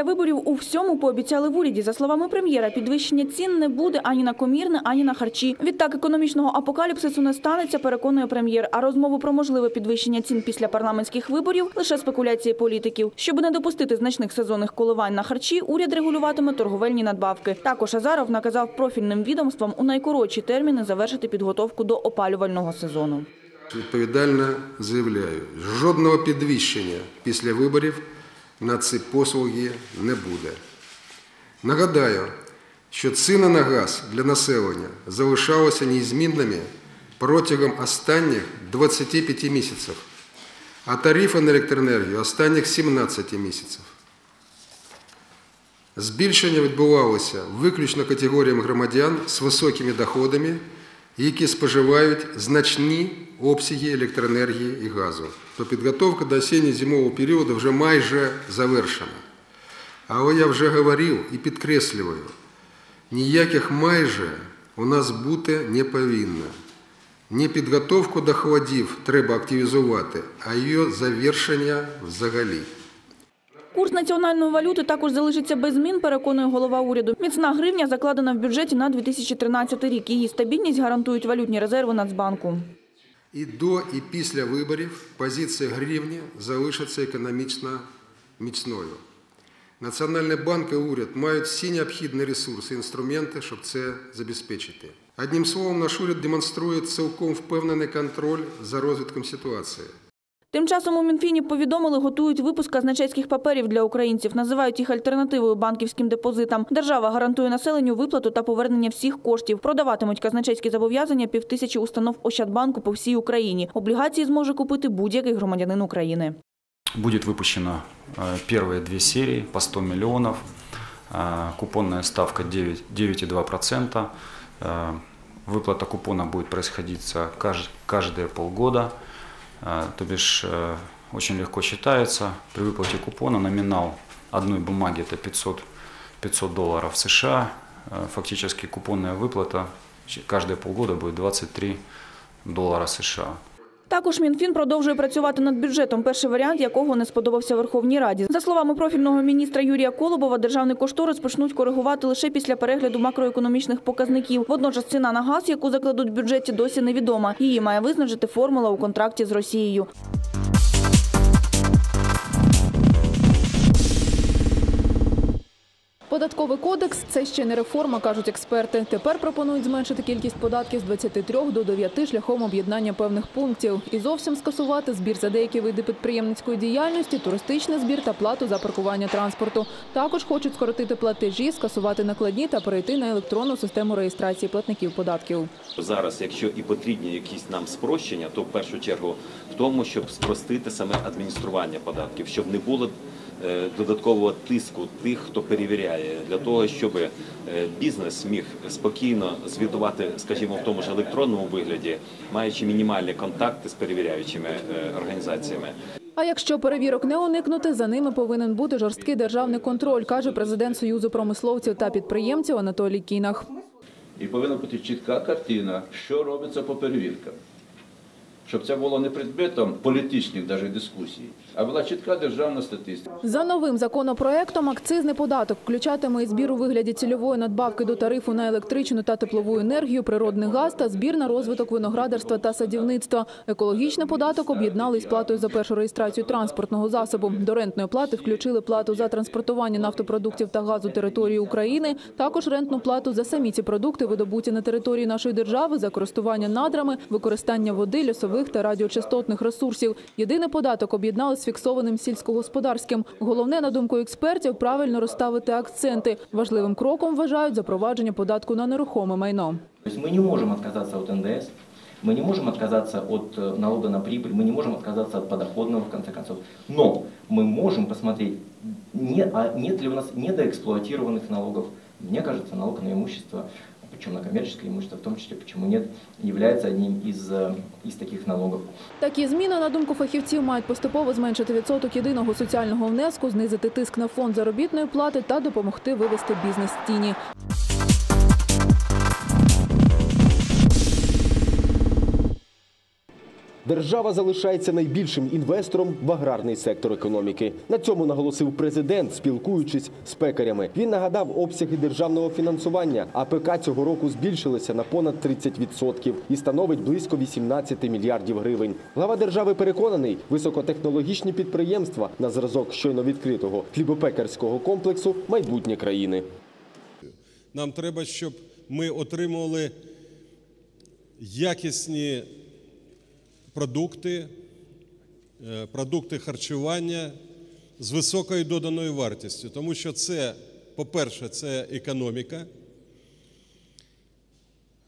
Після виборів у всьому пообіцяли в уряді. За словами прем'єра, підвищення цін не буде ані на комірне, ані на харчі. Відтак економічного апокаліпсису не станеться, переконує прем'єр. А розмову про можливе підвищення цін після парламентських виборів лише спекуляції політиків. Щоб не допустити значних сезонних коливань на харчі, уряд регулюватиме торговельні надбавки. Також Азаров наказав профільним відомствам у найкоротші терміни завершити підготовку до опалювального сезону. Відповідально заявляю, жодного підвищення після виборів на ці послуги не буде. Нагадаю, що ціни на газ для населення залишалися незмінними протягом останніх 25 місяців, а тарифи на електроенергію останніх 17 місяців. Збільшення відбувалося виключно категоріям громадян з високими доходами, які споживають значні обсяги електроенергії і газу. То підготовка до осінньо-зимового періоду вже майже завершена. Але я вже говорив і підкреслюю, ніяких майже у нас бути не повинно. Не підготовку до холодів треба активізувати, а її завершення взагалі. Курс національної валюти також залишиться без змін, переконує голова уряду. Міцна гривня закладена в бюджеті на 2013 рік. Її стабільність гарантують валютні резерви Нацбанку. І до, і після виборів позиція гривні залишиться економічно міцною. Національний банк і уряд мають всі необхідні ресурси інструменти, щоб це забезпечити. Одним словом, наш уряд демонструє цілком впевнений контроль за розвитком ситуації. Тим часом у Мінфіні повідомили, готують випуск казначейських паперів для українців. Називають їх альтернативою банківським депозитам. Держава гарантує населенню виплату та повернення всіх коштів. Продаватимуть казначейські зобов'язання півтисячі установ Ощадбанку по всій Україні. Облігації зможе купити будь-який громадянин України. Будет выпущено э, первые две серии по 100 миллионов. Э, Купонная ставка 9 9,2%. Э, Выплата купона будет происходить кажд- каждые полгода. Э, То бишь э, очень легко считается. При выплате купона номинал одной бумаги это 500, 500 долларов США. Э, Фактически купонная выплата каждые полгода будет 23 доллара США. Також Мінфін продовжує працювати над бюджетом, перший варіант якого не сподобався Верховній Раді. За словами профільного міністра Юрія Колобова, державний кошторис почнуть коригувати лише після перегляду макроекономічних показників. Водночас ціна на газ, яку закладуть в бюджеті, досі невідома. Її має визначити формула у контракті з Росією. Податковий кодекс це ще не реформа, кажуть експерти. Тепер пропонують зменшити кількість податків з 23 до 9 шляхом об'єднання певних пунктів і зовсім скасувати збір за деякі види підприємницької діяльності, туристичний збір та плату за паркування транспорту. Також хочуть скоротити платежі, скасувати накладні та перейти на електронну систему реєстрації платників податків. Зараз, якщо і потрібні якісь нам спрощення, то в першу чергу в тому, щоб спростити саме адміністрування податків, щоб не було додаткового тиску тих, хто перевіряє, для того, щоб е, бізнес міг спокійно звітувати, скажімо, в тому ж електронному вигляді, маючи мінімальні контакти з перевіряючими е, організаціями. А якщо перевірок не уникнути, за ними повинен бути жорсткий державний контроль, каже президент Союзу промисловців та підприємців Анатолій Кінах. І повинна бути чітка картина, що робиться по перевіркам. Щоб це було не предметом політичних навіть дискусій, а була чітка державна статистика. За новим законопроектом акцизний податок включатиме і збір у вигляді цільової надбавки до тарифу на електричну та теплову енергію, природний газ та збір на розвиток виноградарства та садівництва. Екологічний податок об'єднали з платою за першу реєстрацію транспортного засобу. До рентної плати включили плату за транспортування нафтопродуктів та газу території України, також рентну плату за самі ці продукти, видобуті на території нашої держави, за користування надрами, використання води, лісових та радіочастотних ресурсів. Єдиний податок об'єднали з фіксованим сільськогосподарським. Головне, на думку експертів, правильно розставити акценти. Важливим кроком вважають запровадження податку на нерухоме майно. То есть мы не можем отказаться от НДС, мы не можем отказаться от э, налога на прибыль, мы не можем отказаться от подоходного, в конце концов. Но мы можем посмотреть, не, а нет ли у нас недоэксплуатированных налогов. Мне кажется, налог на имущество, причем на коммерческое имущество в том числе, почему нет, является одним из, э, из таких налогов. Такі зміни, на думку фахівців, мають поступово зменшити відсоток єдиного соціального внеску, знизити тиск на фонд заробітної плати та допомогти вивести бізнес з тіні. Держава залишається найбільшим інвестором в аграрний сектор економіки. На цьому наголосив президент, спілкуючись з пекарями. Він нагадав обсяги державного фінансування. АПК цього року збільшилися на понад 30% і становить близько 18 мільярдів гривень. Глава держави переконаний, високотехнологічні підприємства на зразок щойно відкритого хлібопекарського комплексу майбутнє країни. Нам треба, щоб ми отримували якісні продукти, е, продукти харчування з високою доданою вартістю. Тому що це, по-перше, це економіка,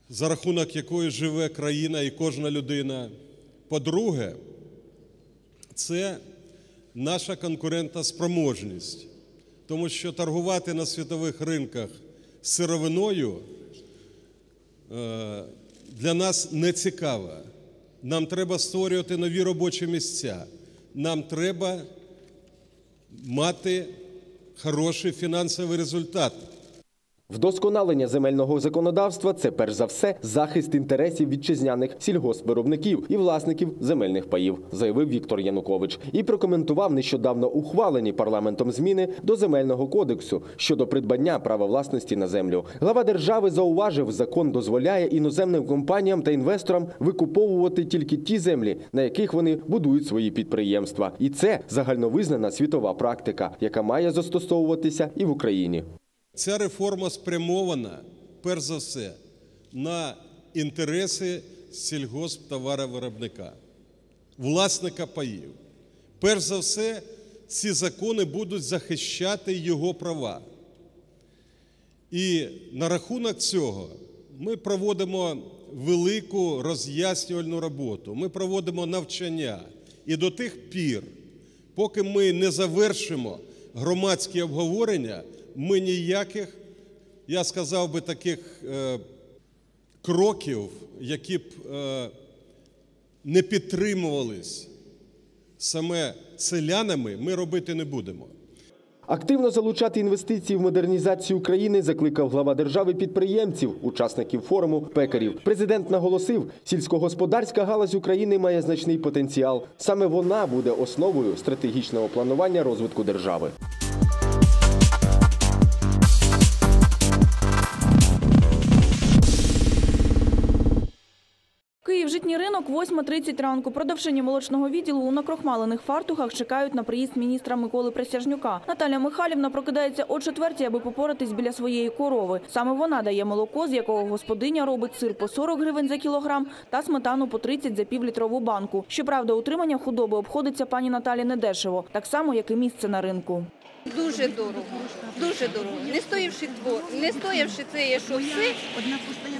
за рахунок якої живе країна і кожна людина. По-друге, це наша конкурентна спроможність, тому що торгувати на світових ринках сировиною е, для нас не цікаво. Нам треба створювати нові робочі місця. Нам треба мати хороший фінансовий результат. Вдосконалення земельного законодавства це перш за все захист інтересів вітчизняних сільгоспвиробників і власників земельних паїв, заявив Віктор Янукович і прокоментував нещодавно ухвалені парламентом зміни до земельного кодексу щодо придбання права власності на землю. Глава держави зауважив, закон дозволяє іноземним компаніям та інвесторам викуповувати тільки ті землі, на яких вони будують свої підприємства, і це загальновизнана світова практика, яка має застосовуватися і в Україні. Ця реформа спрямована, перш за все, на інтереси сільгосптоваровиробника, власника паїв. Перш за все, ці закони будуть захищати його права. І на рахунок цього ми проводимо велику роз'яснювальну роботу, ми проводимо навчання. І до тих пір, поки ми не завершимо громадські обговорення, ми ніяких, я сказав би, таких е, кроків, які б е, не підтримувались саме селянами, ми робити не будемо. Активно залучати інвестиції в модернізацію України закликав глава держави підприємців, учасників форуму пекарів. Президент наголосив, сільськогосподарська галузь України має значний потенціал. Саме вона буде основою стратегічного планування розвитку держави. Житній ринок, 8.30 ранку. Продавчині молочного відділу у накрохмалених фартухах чекають на приїзд міністра Миколи Присяжнюка. Наталя Михайлівна прокидається о четвертій, аби попоратись біля своєї корови. Саме вона дає молоко, з якого господиня робить сир по 40 гривень за кілограм та сметану по 30 за півлітрову банку. Щоправда, утримання худоби обходиться пані Наталі недешево, так само, як і місце на ринку. Дуже дорого, дуже дорого. Не стоявши двор, не стоявши це, що все,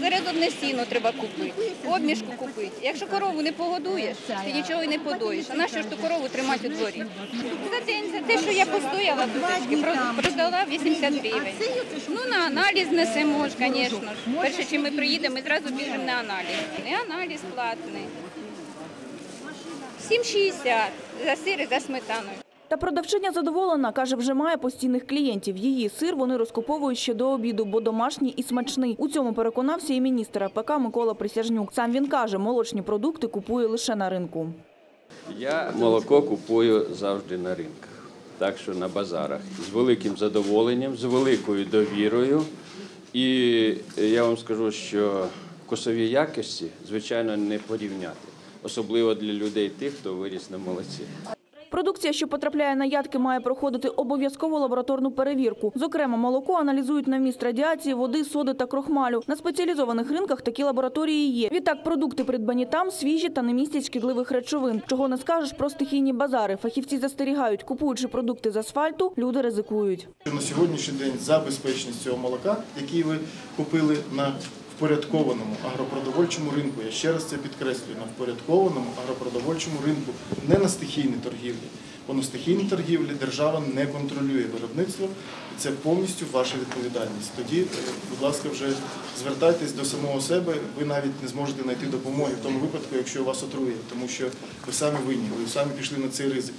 зараз одне сіно треба купити, обмішку купити. Якщо корову не погодуєш, ти нічого й не подоїш. А нащо ж ту корову тримати у дворі? За день, за те, що я постояла тутечки, про- продала 80 гривень. Ну, на аналіз несемо ж, звісно. Перше, чим ми приїдемо, ми зразу біжимо на аналіз. Не аналіз платний. 7,60 за сир і за сметаною. Та продавчиня задоволена, каже, вже має постійних клієнтів. Її сир вони розкуповують ще до обіду, бо домашній і смачний. У цьому переконався і міністр АПК Микола Присяжнюк. Сам він каже, молочні продукти купує лише на ринку. Я молоко купую завжди на ринках, так що на базарах. З великим задоволенням, з великою довірою. І я вам скажу, що вкусові якості, звичайно, не порівняти, особливо для людей тих, хто виріс на молоці. Продукція, що потрапляє на ядки, має проходити обов'язкову лабораторну перевірку. Зокрема, молоко аналізують на вміст радіації, води, соди та крохмалю. На спеціалізованих ринках такі лабораторії є. Відтак, продукти придбані там свіжі та не містять шкідливих речовин. Чого не скажеш про стихійні базари. Фахівці застерігають, купуючи продукти з асфальту, люди ризикують. На сьогоднішній день за безпечність цього молока, який ви купили на впорядкованому агропродовольчому ринку, я ще раз це підкреслюю, на впорядкованому агропродовольчому ринку, не на стихійній торгівлі. Бо на стихійній торгівлі держава не контролює виробництво, і це повністю ваша відповідальність. Тоді, е, будь ласка, вже звертайтесь до самого себе, ви навіть не зможете знайти допомоги в тому випадку, якщо вас отрує, тому що ви самі винні, ви самі пішли на цей ризик.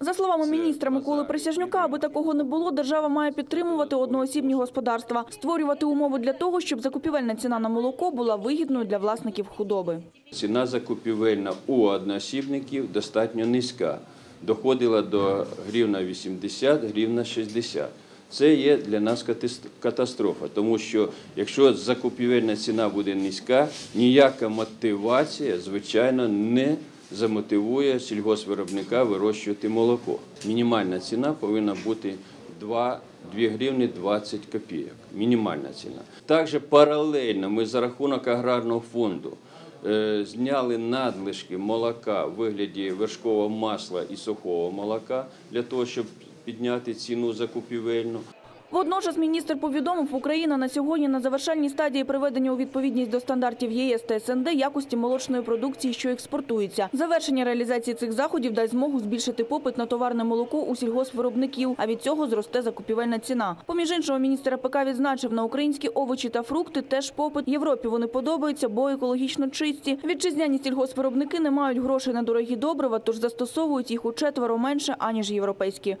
За словами міністра Миколи Присяжнюка, аби такого не було, держава має підтримувати одноосібні господарства, створювати умови для того, щоб закупівельна ціна на молоко була вигідною для власників худоби. Ціна закупівельна у одноосібників достатньо низька. Доходила до гривна 80, гривна 60. Це є для нас катас- катастрофа, тому що якщо закупівельна ціна буде низька, ніяка мотивація, звичайно, не замотивує сільгоспвиробника вирощувати молоко. Мінімальна ціна повинна бути 2, 2 гривні 20 копійок. Мінімальна ціна. Також паралельно ми за рахунок аграрного фонду е, зняли надлишки молока в вигляді вершкового масла і сухого молока для того, щоб підняти ціну закупівельну. Водночас міністр повідомив, Україна на сьогодні на завершальній стадії приведення у відповідність до стандартів ЄС та СНД якості молочної продукції, що експортується. Завершення реалізації цих заходів дасть змогу збільшити попит на товарне молоко у сільгоспвиробників, а від цього зросте закупівельна ціна. Поміж іншого, міністр АПК відзначив, на українські овочі та фрукти теж попит. Європі вони подобаються, бо екологічно чисті. Вітчизняні сільгоспвиробники не мають грошей на дорогі добрива, тож застосовують їх у четверо менше, аніж європейські.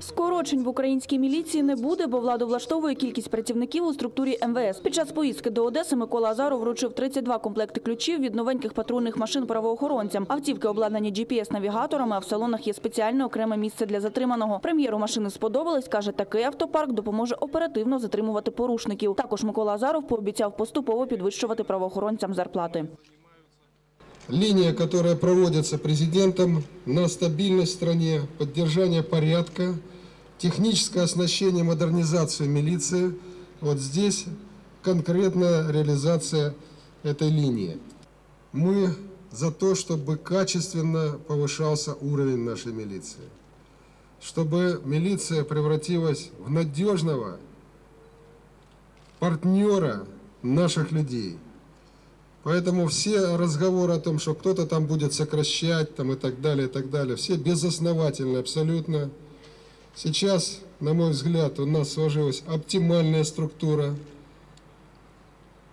Скорочень в українській міліції не буде, бо владу влаштовує кількість працівників у структурі МВС. Під час поїздки до Одеси Микола Азаров вручив 32 комплекти ключів від новеньких патрульних машин правоохоронцям. Автівки обладнані GPS-навігаторами, а в салонах є спеціальне окреме місце для затриманого. Прем'єру машини сподобались. Каже, такий автопарк допоможе оперативно затримувати порушників. Також Микола Азаров пообіцяв поступово підвищувати правоохоронцям зарплати. Линия, которая проводится президентом на стабильность в стране, поддержание порядка, техническое оснащение, модернизацию милиции. Вот здесь конкретная реализация этой линии. Мы за то, чтобы качественно повышался уровень нашей милиции. Чтобы милиция превратилась в надежного партнера наших людей. Поэтому все разговоры о том, что кто-то там будет сокращать там, и так далее, и так далее, все безосновательны абсолютно. Сейчас, на мой взгляд, у нас сложилась оптимальная структура,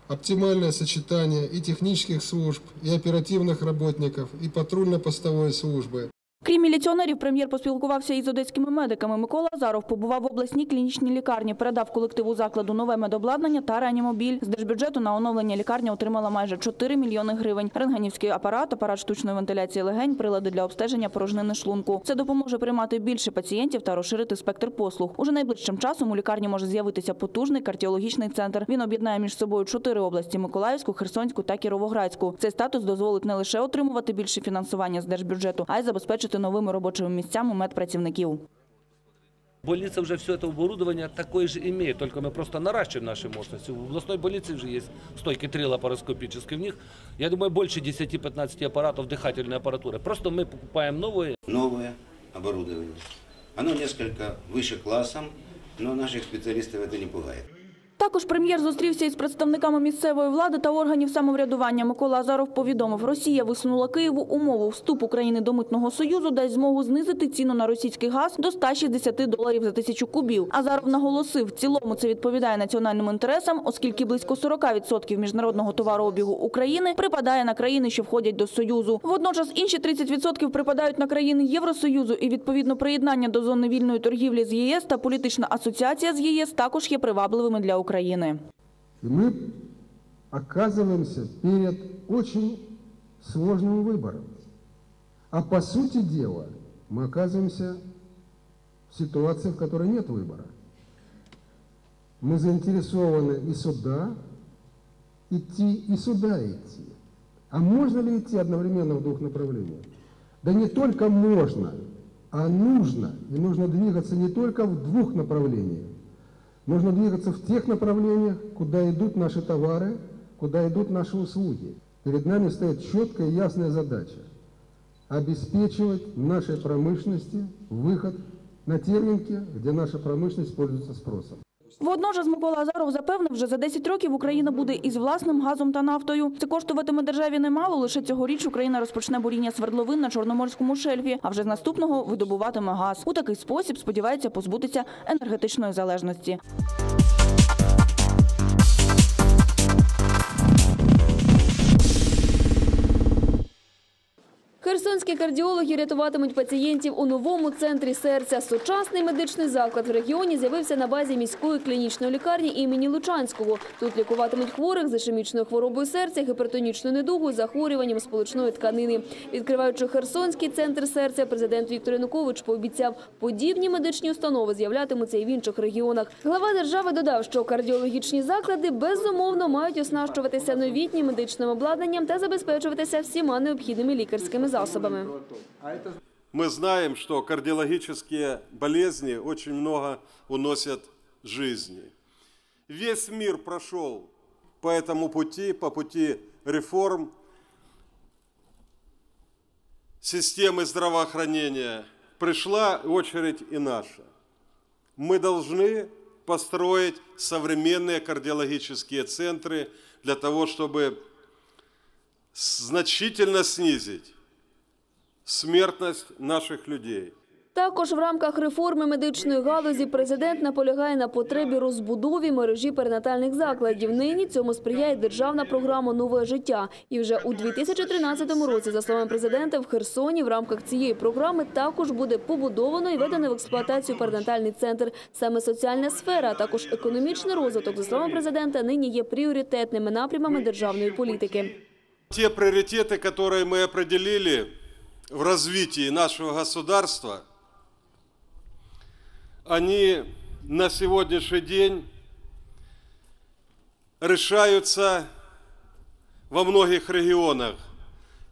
оптимальное сочетание и технических служб, и оперативных работников, и патрульно-постовой службы. Крім міліціонерів, прем'єр поспілкувався із одеськими медиками. Микола Азаров побував в обласній клінічній лікарні, передав колективу закладу нове медобладнання та реанімобіль. З держбюджету на оновлення лікарня отримала майже 4 мільйони гривень. Рентгенівський апарат, апарат штучної вентиляції легень, прилади для обстеження порожнини шлунку. Це допоможе приймати більше пацієнтів та розширити спектр послуг. Уже найближчим часом у лікарні може з'явитися потужний кардіологічний центр. Він об'єднає між собою чотири області: Миколаївську, Херсонську та Кіровоградську. Цей статус дозволить не лише отримувати більше фінансування з держбюджету, а й забезпечити новими робочими місцями медпрацівників. Больница уже все это оборудование такое же имеет, только мы просто наращиваем наши мощности. В областной больнице уже есть стойки три лапароскопические. В них, я думаю, больше 10-15 аппаратов дыхательной аппаратуры. Просто мы покупаем новые. Новое оборудование. Оно несколько выше классом, но наших специалистов это не пугает. Також прем'єр зустрівся із представниками місцевої влади та органів самоврядування. Микола Азаров повідомив, Росія висунула Києву умову вступ України до митного союзу дасть змогу знизити ціну на російський газ до 160 доларів за тисячу кубів. Азаров наголосив, в цілому це відповідає національним інтересам, оскільки близько 40% міжнародного товарообігу України припадає на країни, що входять до союзу. Водночас інші 30% припадають на країни Євросоюзу, і відповідно приєднання до зони вільної торгівлі з ЄС та політична асоціація з ЄС також є привабливими для України. И мы оказываемся перед очень сложным выбором. А по сути дела мы оказываемся в ситуации, в которой нет выбора. Мы заинтересованы и сюда идти, и сюда идти. А можно ли идти одновременно в двух направлениях? Да не только можно, а нужно. И нужно двигаться не только в двух направлениях. Нужно двигаться в тех направлениях, куда идут наши товары, куда идут наши услуги. Перед нами стоит четкая и ясная задача – обеспечивать нашей промышленности выход на те рынки, где наша промышленность пользуется спросом. Водночас Микола Азаров запевнив, вже за 10 років Україна буде із власним газом та нафтою. Це коштуватиме державі немало. Лише цьогоріч Україна розпочне буріння свердловин на Чорноморському шельфі, а вже з наступного видобуватиме газ. У такий спосіб сподівається позбутися енергетичної залежності. Херсонські кардіологи рятуватимуть пацієнтів у новому центрі серця. Сучасний медичний заклад в регіоні з'явився на базі міської клінічної лікарні імені Лучанського. Тут лікуватимуть хворих з ішемічною хворобою серця, гіпертонічною недугою, захворюванням сполучної тканини. Відкриваючи Херсонський центр серця, президент Віктор Янукович пообіцяв, подібні медичні установи з'являтимуться і в інших регіонах. Глава держави додав, що кардіологічні заклади безумовно мають оснащуватися новітнім медичним обладнанням та забезпечуватися всіма необхідними лікарськими засобами. Мы знаем, что кардиологические болезни очень много уносят жизни. Весь мир прошел по этому пути, по пути реформ системы здравоохранения. Пришла очередь и наша. Мы должны построить современные кардиологические центры для того, чтобы значительно снизить смертность наших людей. Також в рамках реформи медичної галузі президент наполягає на потребі розбудові мережі перинатальних закладів. Нині цьому сприяє державна програма Нове життя. І вже у 2013 році, за словами президента, в Херсоні в рамках цієї програми також буде побудовано і введено в експлуатацію перинатальний центр. Саме соціальна сфера, а також економічний розвиток, за словами президента, нині є пріоритетними напрямами державної політики. Те приоритеты, которые мы определили в развитии нашего государства, они на сегодняшний день решаются во многих регионах.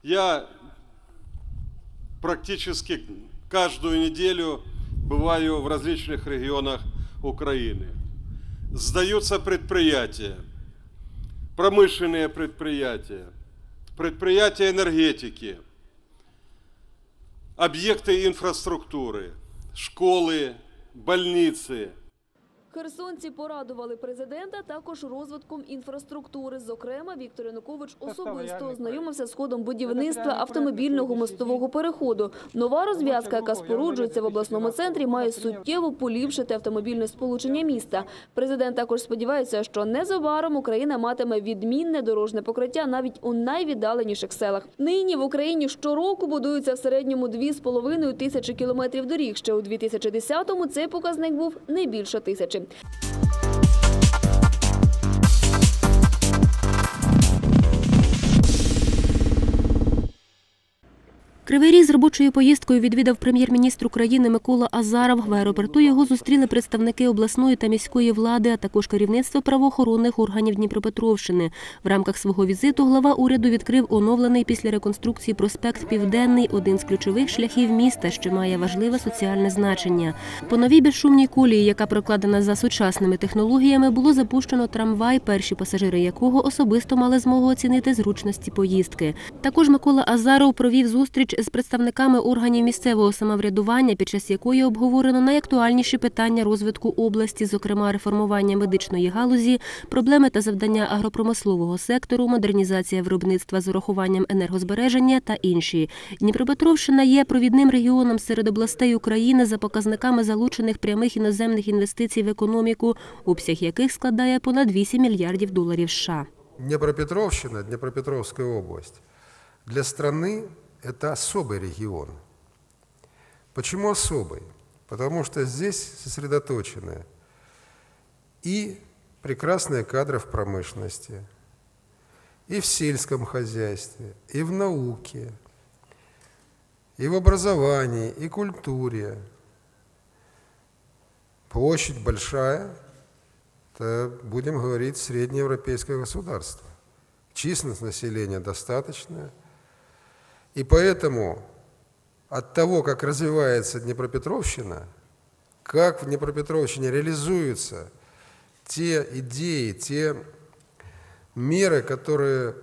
Я практически каждую неделю бываю в различных регионах Украины. Сдаются предприятия, промышленные предприятия, предприятия энергетики, объекты инфраструктуры, школы, больницы. Херсонці порадували президента також розвитком інфраструктури. Зокрема, Віктор Янукович особисто ознайомився з ходом будівництва автомобільного мостового переходу. Нова розв'язка, яка споруджується в обласному центрі, має суттєво поліпшити автомобільне сполучення міста. Президент також сподівається, що незабаром Україна матиме відмінне дорожне покриття навіть у найвіддаленіших селах. Нині в Україні щороку будуються в середньому 2,5 тисячі кілометрів доріг. Ще у 2010-му цей показник був не більше тисячі. Продолжим. Кривий Ріг з робочою поїздкою відвідав прем'єр-міністр України Микола Азаров. В аеропорту його зустріли представники обласної та міської влади, а також керівництво правоохоронних органів Дніпропетровщини. В рамках свого візиту глава уряду відкрив оновлений після реконструкції проспект Південний, один з ключових шляхів міста, що має важливе соціальне значення. По новій безшумній колії, яка прокладена за сучасними технологіями, було запущено трамвай, перші пасажири якого особисто мали змогу оцінити зручності поїздки. Також Микола Азаров провів зустріч з представниками органів місцевого самоврядування, під час якої обговорено найактуальніші питання розвитку області, зокрема реформування медичної галузі, проблеми та завдання агропромислового сектору, модернізація виробництва з урахуванням енергозбереження та інші. Дніпропетровщина є провідним регіоном серед областей України за показниками залучених прямих іноземних інвестицій в економіку, обсяг яких складає понад 8 мільярдів доларів США. Днепропетровщина, Днепропетровская область для страны это особый регион. Почему особый? Потому что здесь сосредоточены и прекрасные кадры в промышленности, и в сельском хозяйстве, и в науке, и в образовании, и культуре. Площадь большая, это, будем говорить, среднеевропейское государство. Численность населения достаточная. И поэтому от того, как развивается Днепропетровщина, как в Днепропетровщине реализуются те идеи, те меры, которые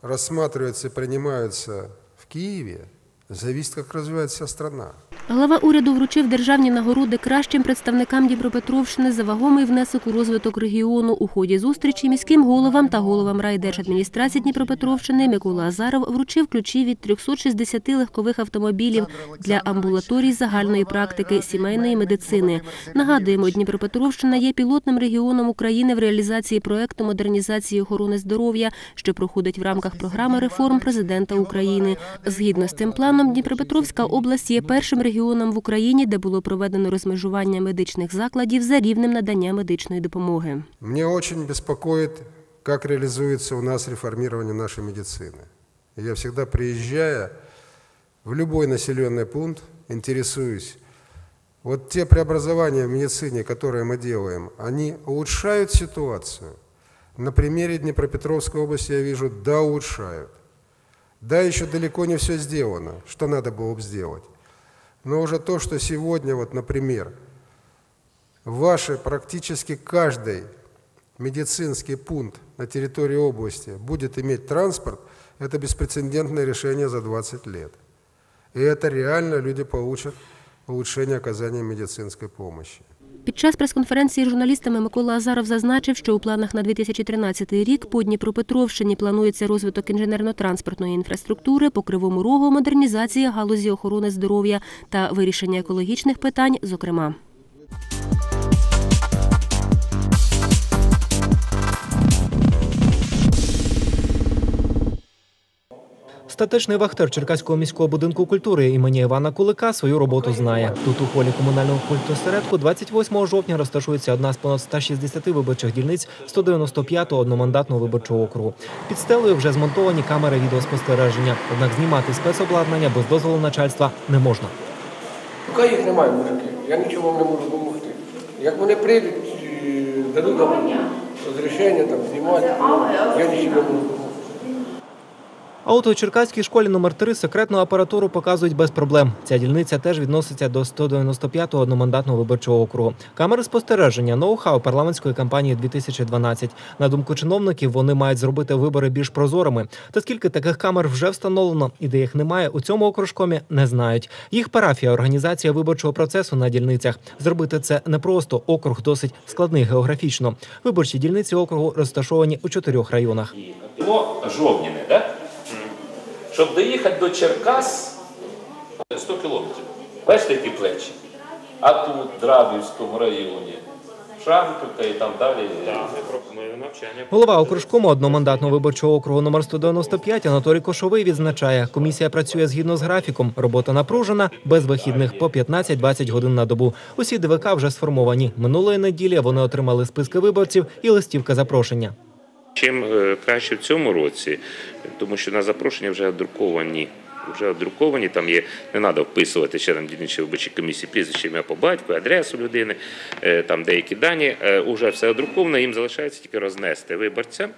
рассматриваются и принимаются в Киеве, зависит, как развивается вся страна. Глава уряду вручив державні нагороди кращим представникам Дніпропетровщини за вагомий внесок у розвиток регіону. У ході зустрічі міським головам та головам райдержадміністрації Дніпропетровщини Микола Азаров вручив ключі від 360 легкових автомобілів для амбулаторій загальної практики сімейної медицини. Нагадуємо, Дніпропетровщина є пілотним регіоном України в реалізації проекту модернізації охорони здоров'я, що проходить в рамках програми реформ президента України. Згідно з цим планом, Дніпропетровська область є першим регіоном в Україні, де було проведено розмежування медичних закладів за рівнем надання медичної допомоги. Мне очень беспокоит, как реализуется у нас реформирование нашей медицины. Я всегда приезжая в любой населенный пункт, интересуюсь, вот те преобразования в медицине, которые мы делаем, они улучшают ситуацию. На примере Днепропетровской области я вижу, да, улучшают. Да, еще далеко не все сделано, что надо было бы сделать. Но уже то, что сегодня, вот, например, в вашей практически каждый медицинский пункт на территории области будет иметь транспорт, это беспрецедентное решение за 20 лет. И это реально люди получат улучшение оказания медицинской помощи. Під час прес-конференції з журналістами Микола Азаров зазначив, що у планах на 2013 рік по Дніпропетровщині планується розвиток інженерно-транспортної інфраструктури, по Кривому Рогу модернізація галузі охорони здоров'я та вирішення екологічних питань, зокрема. Статичний вахтер Черкаського міського будинку культури імені Івана Кулика свою роботу знає. Тут у холі комунального культосередку 28 жовтня розташується одна з понад 160 виборчих дільниць 195-го одномандатного виборчого округу. Під стелею вже змонтовані камери відеоспостереження. Однак знімати спецобладнання без дозволу начальства не можна. Поки їх немає, мужики, я нічого вам не можу допомогти. Як вони прийдуть, е, дадуть нам розрішення там знімати, я нічого не можу допомогти. А от у Черкаській школі номер 3 секретну апаратуру показують без проблем. Ця дільниця теж відноситься до 195-го одномандатного виборчого округу. Камери спостереження, ноу-хау парламентської кампанії 2012. На думку чиновників, вони мають зробити вибори більш прозорими. Та скільки таких камер вже встановлено і де їх немає, у цьому окружкомі не знають. Їх парафія організація виборчого процесу на дільницях. Зробити це непросто. Округ досить складний географічно. Виборчі дільниці округу розташовані у чотирьох районах. Село Жовніне, да? Щоб доїхати до Черкас 100 кілометрів. Бачите, які плечі? А тут, в Драбівському районі, Шамківка і там далі. навчання. Голова окружкому одномандатного виборчого округу номер 195 Анатолій Кошовий відзначає, комісія працює згідно з графіком. Робота напружена, без вихідних по 15-20 годин на добу. Усі ДВК вже сформовані. Минулої неділі вони отримали списки виборців і листівка запрошення. Чим е, краще в цьому році, тому що на запрошення вже друковані. Вже друковані, там є, не треба вписувати членам дільничої виборчої комісії прізвище, ім'я по батьку, адресу людини, е, там деякі дані. Уже все одруковано, їм залишається тільки рознести виборцям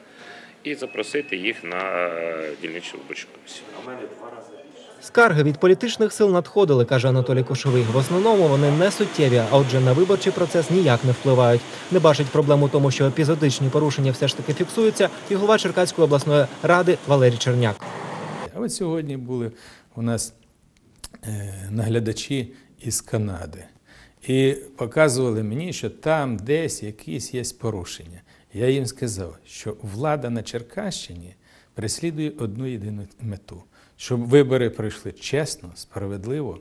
і запросити їх на е, дільничу виборчу комісію. А в мене два рази. Скарги від політичних сил надходили, каже Анатолій Кошовий. В основному вони не суттєві, а отже, на виборчий процес ніяк не впливають. Не бачить проблем у тому, що епізодичні порушення все ж таки фіксуються. І голова Черкаської обласної ради Валерій Черняк. А от сьогодні були у нас е, наглядачі із Канади і показували мені, що там десь якісь є порушення. Я їм сказав, що влада на Черкащині переслідує одну єдину мету, щоб вибори пройшли чесно, справедливо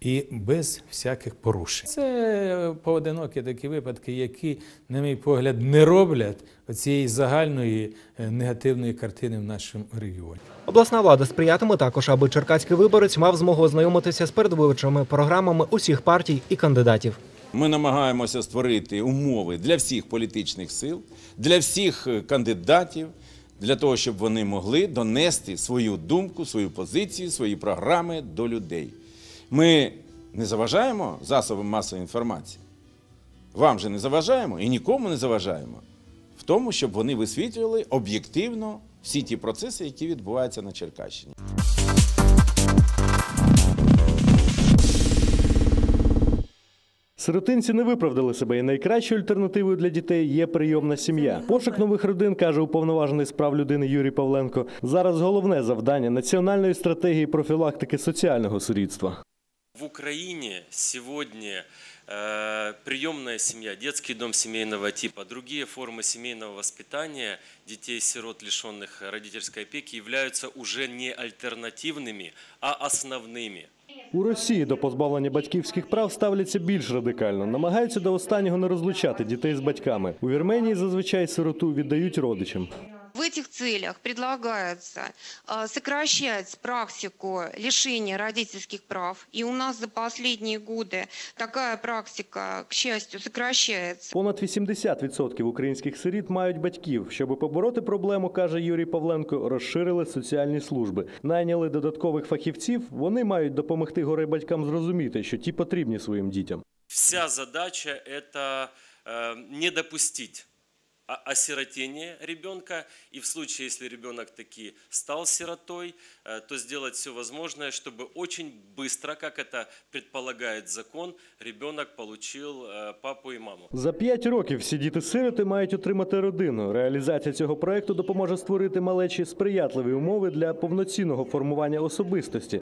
і без всяких порушень. Це поодинокі такі випадки, які, на мій погляд, не роблять цієї загальної е, негативної картини в нашому регіоні. Обласна влада сприятиме також, аби черкаський виборець мав змогу ознайомитися з передвиборчими програмами усіх партій і кандидатів. Ми намагаємося створити умови для всіх політичних сил, для всіх е, кандидатів, для того, щоб вони могли донести свою думку, свою позицію, свої програми до людей. Ми не заважаємо засобам масової інформації. Вам же не заважаємо і нікому не заважаємо в тому, щоб вони висвітлювали об'єктивно всі ті процеси, які відбуваються на Черкащині. Сиротинці не виправдали себе, і найкращою альтернативою для дітей є прийомна сім'я. Пошук нових родин каже уповноважений з прав людини Юрій Павленко. Зараз головне завдання національної стратегії профілактики соціального сирітства. В Украине сегодня э, приемная семья, детский дом семейного типа, другие формы семейного воспитания детей-сирот, лишенных родительской опеки, являются уже не альтернативными, а основными. У Росії до позбавлення батьківських прав ставляться більш радикально, намагаються до останнього не розлучати дітей з батьками. У Вірменії зазвичай сироту віддають родичам. В этих целях предлагается э, сокращать практику лишения родительских прав. И у нас за последние годы такая практика, к счастью, сокращается. Понад 80% українських сиріт мають батьків. Щоб побороти проблему, каже Юрій Павленко, розширили соціальні служби. Найняли додаткових фахівців. Вони мають допомогти горе батькам зрозуміти, що ті потрібні своїм дітям. Вся задача – это э, не допустить о- осиротения ребенка, и в случае, если ребенок таки стал сиротой, э, то сделать все возможное, чтобы очень быстро, как это предполагает закон, ребенок получил э, папу и маму. За п'ять років всі діти-сироти мають отримати родину. Реалізація цього проекту допоможе створити малечі сприятливі умови для повноцінного формування особистості.